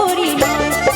করি